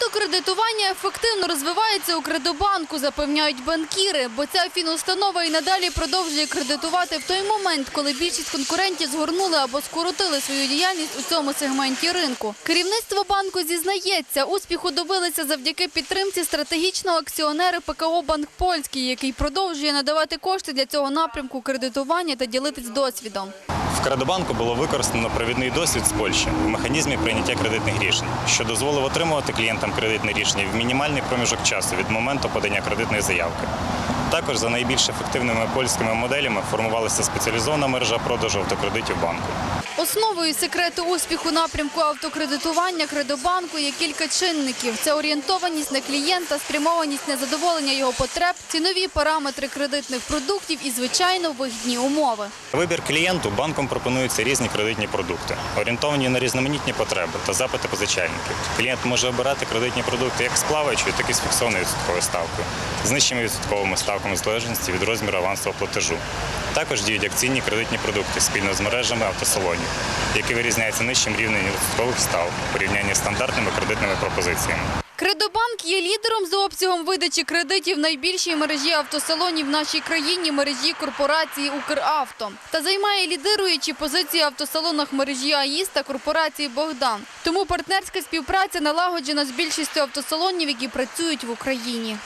out Автокредитування ефективно розвивається у Кредобанку, запевняють банкіри, бо ця фінустанова і надалі продовжує кредитувати в той момент, коли більшість конкурентів згорнули або скоротили свою діяльність у цьому сегменті ринку. Керівництво банку зізнається, успіху добилися завдяки підтримці стратегічного акціонера ПКО «Банк Польський», який продовжує надавати кошти для цього напрямку кредитування та ділитись досвідом. В Кредобанку було використано провідний досвід з Польщі в механізмі прийняття кредитних рішень, що дозволив отримувати клієнтам кредитне рішення в мінімальний проміжок часу від моменту подання кредитної заявки. Також за найбільш ефективними польськими моделями формувалася спеціалізована мережа продажу автокредитів банку. Основою секрету успіху напрямку автокредитування Кредобанку є кілька чинників. Це орієнтованість на клієнта, спрямованість на задоволення його потреб, цінові параметри кредитних продуктів і, звичайно, вигідні умови. Вибір клієнту банком пропонуються різні кредитні продукти, орієнтовані на різноманітні потреби та запити позичальників. Клієнт може обирати кредитні продукти як з плаваючою, так і з фіксованою відсотковою ставкою, з нижчими відсотковими ставками залежності від розміру авансового платежу. Також діють акційні кредитні продукти спільно з мережами автосалонів, які вирізняються нижчим рівнем відсоткових став у порівнянні з стандартними кредитними пропозиціями. Кредобанк є лідером за обсягом видачі кредитів найбільшій мережі автосалонів в нашій країні мережі корпорації «Укравто» та займає лідируючі позиції в автосалонах мережі АІС та корпорації «Богдан». Тому партнерська співпраця налагоджена з більшістю автосалонів, які працюють в Україні.